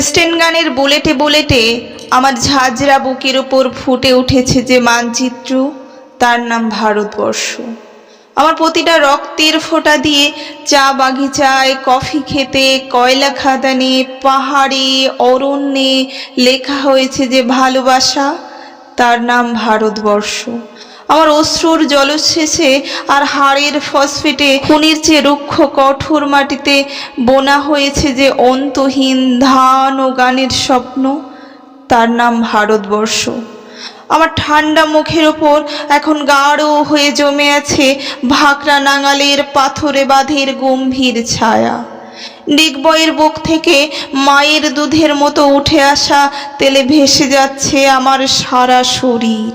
স্টেন গানের বুলেটে বুলেটে আমার ঝাঁঝরা বুকের ওপর ফুটে উঠেছে যে মানচিত্র, তার নাম ভারতবর্ষ। আমার প্রতিটা রক্তের ফোঁটা দিয়ে চা বাগিচায়, কফি খেতে, কয়লা খাদানে, পাহাড়ে, অরণ্যে লেখা হয়েছে যে ভালোবাসা, তার নাম ভারতবর্ষ। আমার অশ্রুর জলশেষে আর হাড়ের ফসফেটে খুনির চেয়ে রুক্ষ কঠোর মাটিতে বোনা হয়েছে যে অন্তহীন ধান ও গানের স্বপ্ন। তার নাম ভারতবর্ষ। আমার ঠান্ডা মুখের ওপর এখন গাঢ় হয়ে জমে আছে ভাকরা নাঙালের পাথরে বাঁধের গম্ভীর ছায়া। ডিগবয়ের বুক থেকে মায়ের দুধের মতো উঠে আসা তেলে ভেসে যাচ্ছে আমার সারা শরীর।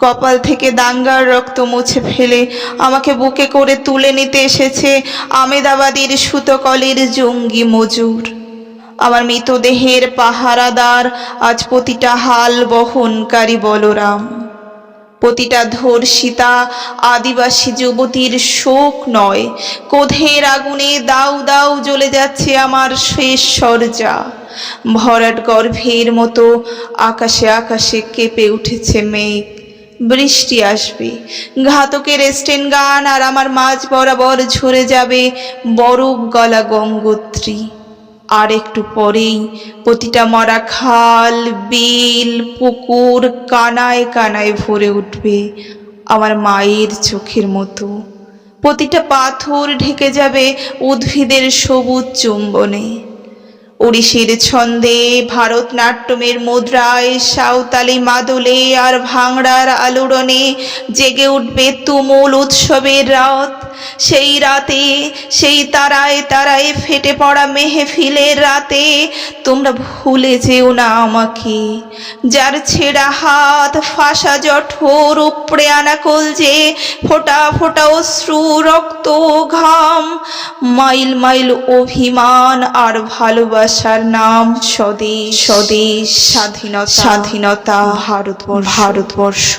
কপাল থেকে দাঙ্গার রক্ত মুছে ফেলে আমাকে বুকে করে তুলে নিতে এসেছে আমেদাবাদের সুতকলের জঙ্গি মজুর। আমার মৃতদেহের পাহারাদার আজ প্রতিটা হাল বহনকারী বলরাম। প্রতিটা ধর্ষিতা আদিবাসী যুবতীর শোক নয়। কোধের আগুনে দাউ দাউ জ্বলে যাচ্ছে আমার শেষ সরজা ভরাট গর্ভের মতো আকাশে আকাশে কেঁপে উঠেছে মেঘ। বৃষ্টি আসবে। ঘাতকের স্টেন গান আর আমার মাঝ বরাবর ঝরে যাবে বরফ গলা গঙ্গোত্রী। আর একটু পরেই প্রতিটা মরা খাল, বিল, পুকুর কানায় কানায় ভরে উঠবে আমার মায়ের চোখের মতো। প্রতিটা পাথর ঢেকে যাবে উদ্ভিদের সবুজ চুম্বনে। ওড়িশির ছন্দে ভারতনাট্যমের মুদ্রায় সাঁওতালি মাদলে আর ভাংড়ার আলোড়নে জেগে উঠবে তুমুল উৎসবের রাত। সেই রাতে, সেই তারায় তারায় ফেটে পড়া মেহফিলের রাতে তোমরা ভুলে যেও না আমাকে। যার ছেঁড়া হাত ফাঁসা জঠোর, উপড়ে আনা কলজে ফোটা ফোটা অশ্রু, রক্ত, ঘাম, মাইল মাইল অভিমান আর ভালোবাসার নাম স্বদেশ স্বদেশ স্বাধীনতা। স্বাধীনতা। ভারতবর্ষ। ভারতবর্ষ।